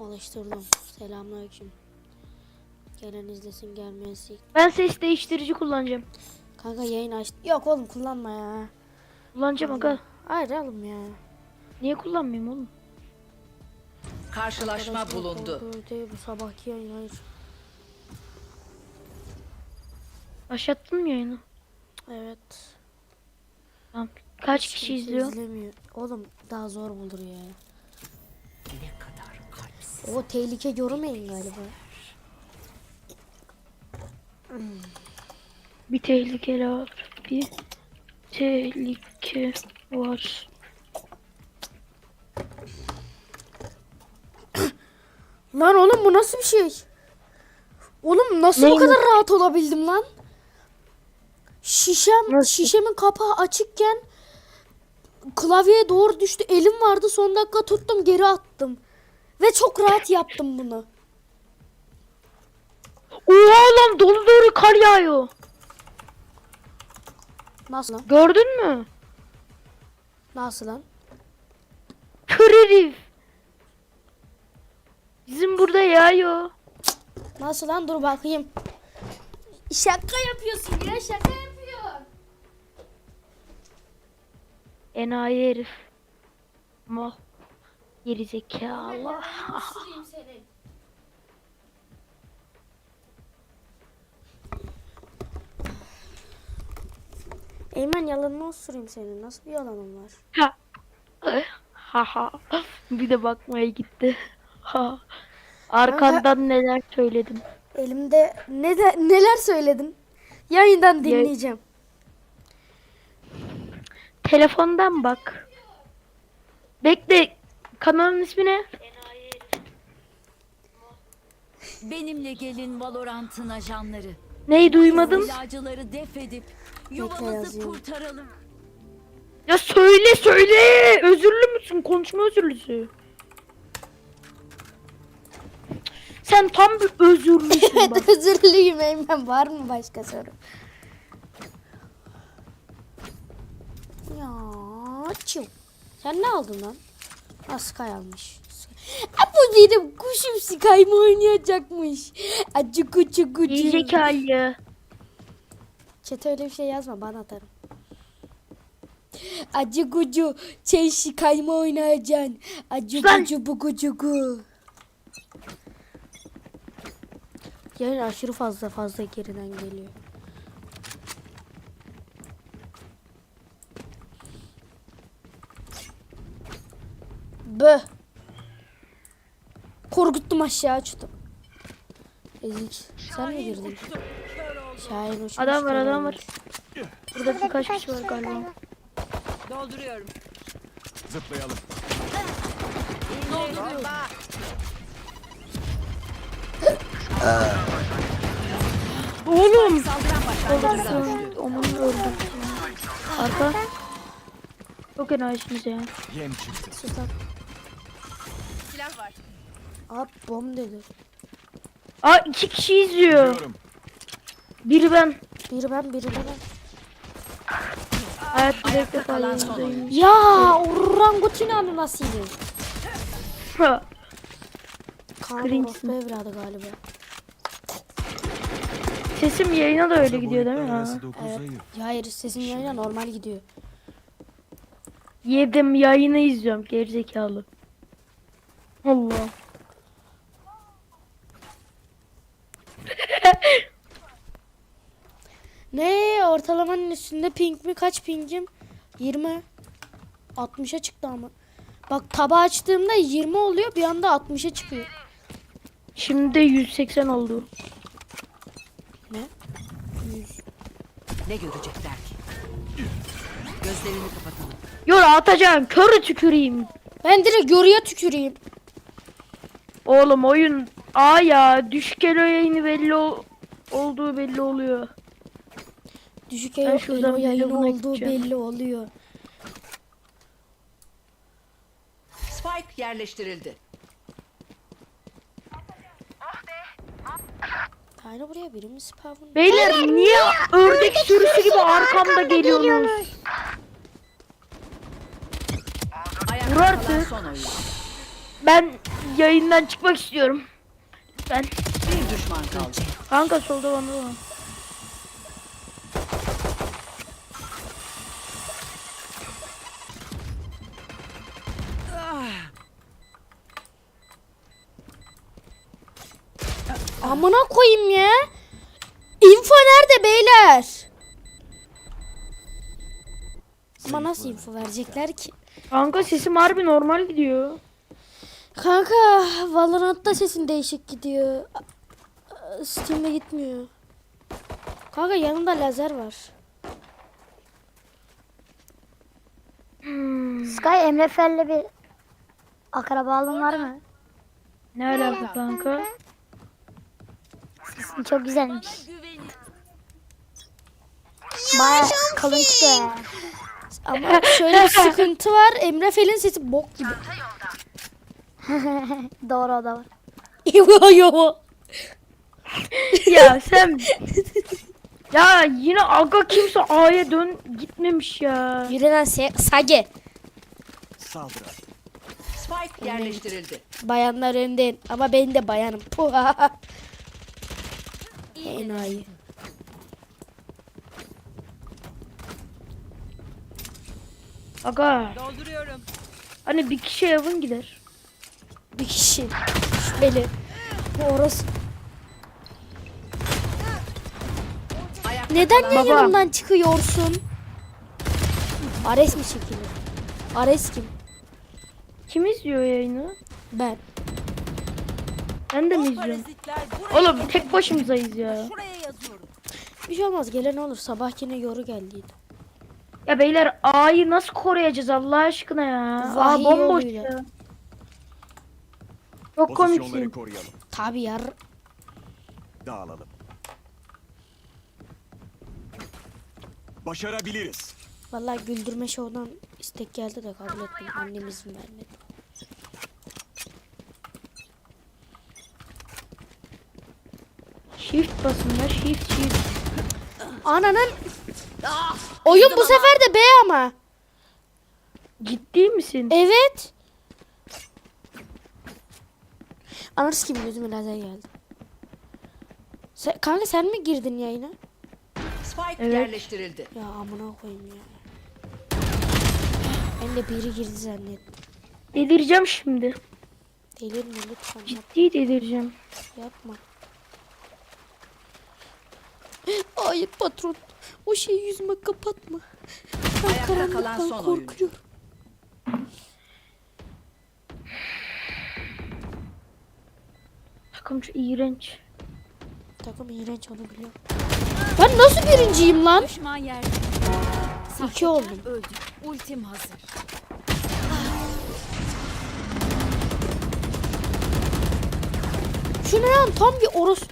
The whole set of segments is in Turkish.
Alıştırdım. Selamünaleyküm. Gelen izlesin gelmeyen sik. Ben ses değiştirici kullanacağım. Kanka yayın aç. Yok oğlum kullanma ya. Kullanacağım aga. Hayır oğlum ya. Niye kullanmayayım oğlum? Karşılaşma Arkadaşlar bulundu. bu sabahki yayın hayır. Başlattın mı yayını? Evet. Tamam. Kaç Hiç kişi izliyor? izlemiyor. Oğlum daha zor bulur ya. Ne. O tehlike görmeyin galiba. Bir tehlike var. Bir tehlike var. Lan oğlum bu nasıl bir şey? Oğlum nasıl bu Neyin kadar rahat olabildim lan? Şişem, Nasıl? şişemin kapağı açıkken klavyeye doğru düştü. Elim vardı son dakika tuttum geri attım. Ve çok rahat yaptım bunu. Oha lan dolu doğru kar yağıyor. Nasıl lan? Gördün mü? Nasıl lan? Herif. Bizim burada yağıyor. Nasıl lan? Dur bakayım. Şaka yapıyorsun ya şaka yapıyor. Enayi herif. Mal. Geri zekalı. Süreyim senin. Eymen yalanını osurayım senin. Nasıl bir yalanın var? Ha. Ha ha. Bir de bakmaya gitti. Ha. Arkandan neler söyledim. Elimde ne de, neler söyledin? Yayından dinleyeceğim. Telefondan bak. Bekle. Kanalın ismi ne? Benimle gelin Valorant'ın ajanları. Neyi duymadım? İlacıları def edip yuvamızı kurtaralım. Ya söyle söyle. Özürlü müsün? Konuşma özürlüsü. Sen tam bir özürlüsün bak. Özür dileyim Eymen. Var mı başka soru? Ya çiu. Sen ne aldın lan? Ha Sky almış. Bu benim kuşum Sky mı oynayacakmış? Acı kucu kucu. Zekalı. Çete öyle bir şey yazma bana atarım. Acı gucu şey Sky mı oynayacaksın? Acı Lan! gucu bu gucu gu. Yani aşırı fazla fazla geriden geliyor. Bö. Korkuttum aşağı uçtum. Ezik. Sen mi girdin? Şahin uçmuş. Adam var adam var. Burada birkaç kişi var galiba. Dolduruyorum. Zıplayalım. Oğlum. Saldıran başlangıcı. Aman öldüm. Arka. Çok enayisiniz ya. Yem çıktı. Sus Silah var. Abi bom dedi. Aa iki kişi izliyor. Biri ben. Biri ben biri ben. Hayatımda ilk defa kalan son. Ya orangutin anlasıydı. Ha, Kaan Cringe'sin. orospu evladı galiba. Sesim yayına da öyle gidiyor değil mi? Ha? Arası Evet. ayı. Ya hayır sesin yayına normal gidiyor. Yedim yayını izliyorum gerizekalı. Allah. Ne ortalamanın üstünde ping mi? Kaç pingim? 20. 60'a çıktı ama. Bak tabağı açtığımda 20 oluyor bir anda 60'a çıkıyor. Şimdi de 180 oldu. Ne? Ne görecekler ki? Gözlerini kapatalım. Yor atacağım körü tüküreyim. Ben direkt yoruya tüküreyim. Oğlum oyun A ya düşük elo yayını belli ol- olduğu belli oluyor. Düşük elo, elo yayın Melon'a olduğu gideceğim. belli oluyor. Spike yerleştirildi. Tane buraya biri mi spawn? Beyler niye ördek sürüsü gibi arkamda geliyorsunuz? Ayakta Vur artık. Ben yayından çıkmak istiyorum. Ben Bir düşman kaldı. kanka solda bana var. Amına koyayım ya. Info nerede beyler? Ama nasıl info verecekler ki? Kanka sesim harbi normal gidiyor. Kanka Valorant'ta sesin değişik gidiyor. Steam'de gitmiyor. Kanka yanımda lazer var. Sky Emre Fel'le bir akrabalığın var mı? Ne alaka kanka? Sesin çok güzelmiş. Baya kalın çıkıyor ya. Ama şöyle bir sıkıntı var. Emre Fel'in sesi bok gibi. Doğru o da var. Yo yo. ya sen Ya yine aga kimse A'ya dön gitmemiş ya. Yürü lan se- Sage. Saldıra. Spike yerleştirildi. Bayanlar önden ama ben de bayanım. Puha. Enayi. Aga Dolduruyorum. hani bir kişi evin gider. Bir kişi. Şüpheli. Orası. Neden Baba. yanımdan çıkıyorsun? Ares mi çekilir? Ares kim? Kim izliyor yayını? Ben. Ben de mi izliyorum? Oğlum tek başımızayız ya. Bir şey olmaz gelen olur. Sabah yine yoru geldiydi. Ya beyler A'yı nasıl koruyacağız Allah aşkına ya? Vahiy Aa bomboş yoluyla. ya. Çok Pozisyonları komiksin. koruyalım. Tabi yar. Dağılalım. Başarabiliriz. Vallahi güldürme şovdan istek geldi de kabul etmedim. Annem izin vermedi. Shift basın ya shift shift. Ananın. Oyun bu sefer de B ama. Ciddi misin? Evet. Anarız gibi gözüme lazer geldi. Sen, kanka sen mi girdin yayına? Spike Evet. yerleştirildi. Ya amına koyayım ya. Ben de biri girdi zannettim. Delireceğim şimdi. Delirme lütfen Ciddi delireceğim. yapma. Hayır patron. O şeyi yüzüme kapatma. Ben Ayakta kalan son oyuncu. Korkuyorum. Takımcı iğrenç. Takım iğrenç onu biliyorum. Ben nasıl birinciyim lan? Düşman yerde. İki oldum. Öldü. Ultim hazır. Şu ne lan tam bir oros.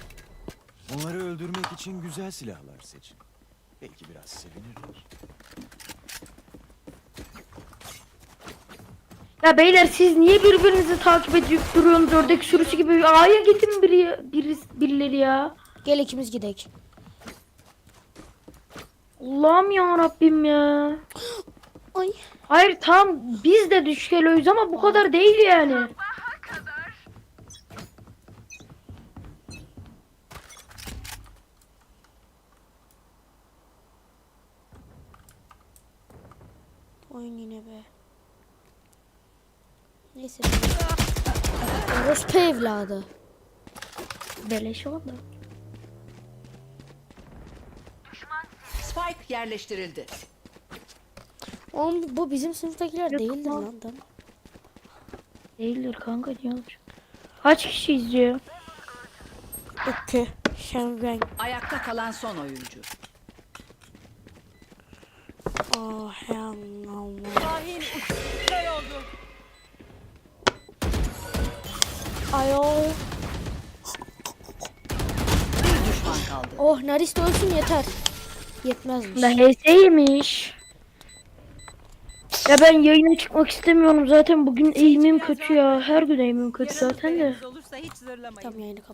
Onları öldürmek için güzel silahlar seçin. Belki biraz sevinirler. Ya beyler siz niye birbirinizi takip edip duruyorsunuz ördek sürüsü gibi? A'ya gidin biri, biri, birileri ya. Gel ikimiz gidek. Allah'ım ya Rabbim ya. Ay. Hayır tam biz de düşkeliyoruz ama bu kadar değil yani. Oyun yine be. Neyse. Orospu evladı. Beleş oldu. Spike yerleştirildi. Oğlum bu bizim sınıftakiler Yok değildir lan. Değil mi? Değildir kanka diyor. Kaç kişi izliyor? Okey. Şengen. Ayakta kalan son oyuncu. Oh hell no. Ayol. Bir düşman kaldı. Oh Naris de ölsün yeter. Yetmezmiş. Da HS'ymiş. Ya ben yayına çıkmak istemiyorum zaten bugün eğimim kötü ya. Her gün eğimim kötü zaten de. Olursa hiç zırlamayın. Tam yayını kapat.